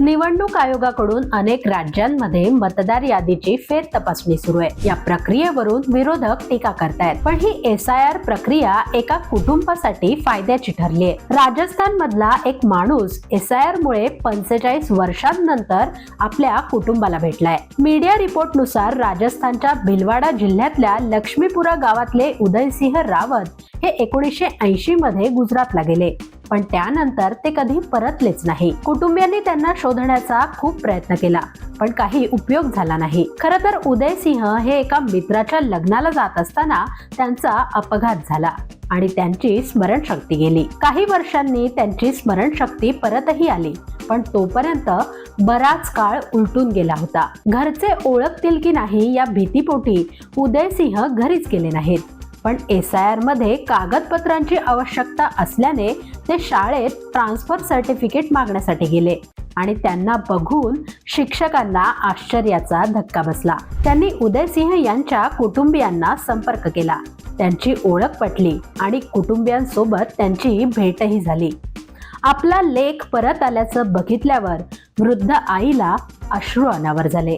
निवडणूक आयोगाकडून अनेक राज्यांमध्ये मतदार यादीची फेर तपासणी सुरू आहे. या प्रक्रियेवरून विरोधक टीका करतायत. पण ही एस आय आर प्रक्रिया एका कुटुंबासाठी फायद्याची ठरली आहे. राजस्थान मधला एक माणूस एस आय आर मुळे पंचेचाळीस वर्षांनंतर आपल्या कुटुंबाला भेटलाय. मीडिया रिपोर्टनुसार राजस्थानच्या भिलवाडा जिल्ह्यातल्या लक्ष्मीपुरा गावातले उदयसिंह रावत हे एकोणीसशे ऐंशी मध्ये गुजरातला गेले. पण त्यानंतर ते कधी परतलेच नाही. कुटुंबियांनी त्यांना शोधण्याचा खूप प्रयत्न केला पण काही उपयोग झाला नाही. खर तर उदय सिंह हे एका मित्राच्या लग्नाला जात असताना त्यांचा अपघात झाला आणि त्यांची स्मरणशक्ती गेली. काही वर्षांनी त्यांची स्मरणशक्ती परतही आली पण तोपर्यंत बराच काळ उलटून गेला होता. घरचे ओळखतील की नाही या भीतीपोटी उदयसिंह घरीच गेले नाहीत. पण एस आय आरमध्ये कागदपत्रांची आवश्यकता असल्याने ते शाळेत ट्रान्सफर सर्टिफिकेट मागण्यासाठी गेले आणि त्यांना बघून शिक्षकांना आश्चर्याचा धक्का बसला. त्यांनी उदयसिंह यांच्या कुटुंबियांना संपर्क केला. त्यांची ओळख पटली आणि कुटुंबियांसोबत त्यांची भेटही झाली. आपला लेख परत आल्याचं बघितल्यावर वृद्ध आईला अश्रू अनावर झाले.